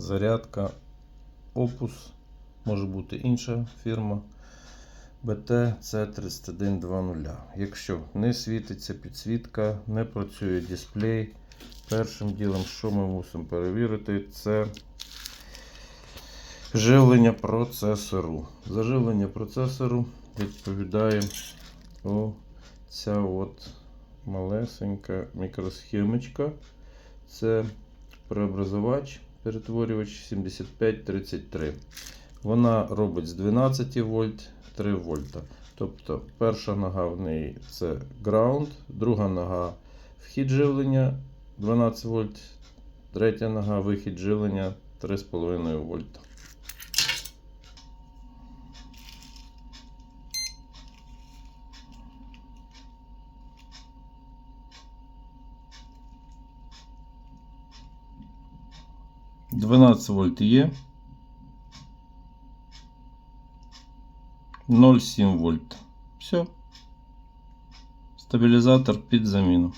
зарядка Opus, може бути інша фірма BT C3120. Якщо не світиться підсвітка, не працює дисплей, першим ділом, що ми мусимо перевірити, це живлення процесору. За живлення процесору відповідає оця от малесенька мікросхемочка. Це преобразувач, перетворювач 7533. Вона робить з 12 вольт 3 вольта. Тобто перша нога в неї це ground, друга нога вхід живлення 12 вольт, третя нога вихід живлення 3,5 вольта. Дванадцять вольт є. 0,7 вольт. Все. Стабілізатор під заміну.